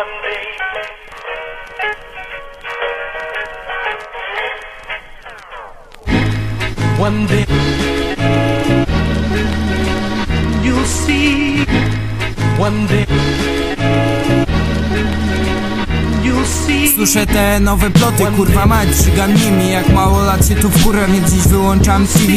one day. One day you'll see. One day. Słyszę te nowe ploty, kurwa mać, żygam nimi Jak mało lat się tu w górę, więc dziś wyłączam TV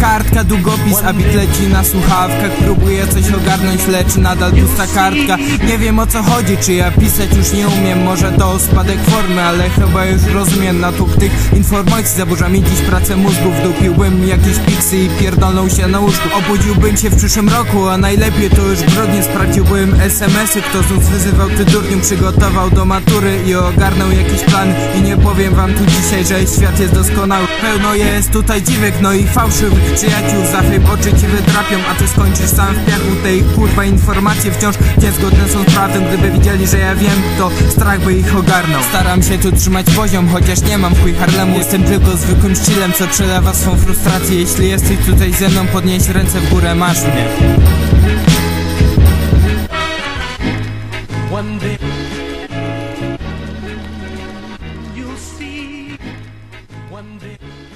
Kartka, długopis, a bit leci na słuchawkach Próbuję coś ogarnąć, lecz nadal pusta kartka. Nie wiem o co chodzi, czy ja pisać już nie umiem. Może to spadek formy, ale chyba już rozumiem Natłok tych informacji. Zaburza mi dziś pracę mózgu Wdupiłbym jakieś piksy i pierdolnął się na łóżku. Obudziłbym się w przyszłym roku, a najlepiej to już w grudniu Sprawdziłbym SMS-y, kto znów wyzywał ty durniu Przygotował do matury i ogarnął jakiś plan I nie powiem wam tu dzisiaj, że świat jest doskonały. Pełno jest tutaj dziwek, no i fałszywych przyjaciół. Za chleb oczy ci wytrapią, a ty skończysz sam w piachu Tej kurwa informacje. Wciąż niezgodne są z prawdą Gdyby widzieli, że ja wiem, to strach by ich ogarnął. Staram się tu trzymać poziom, chociaż nie mam chuj Harlemu. Jestem tylko zwykłym chillem, co przelewa swą frustrację. Jeśli jesteś tutaj ze mną, podnieś ręce w górę, masz mnie. One day One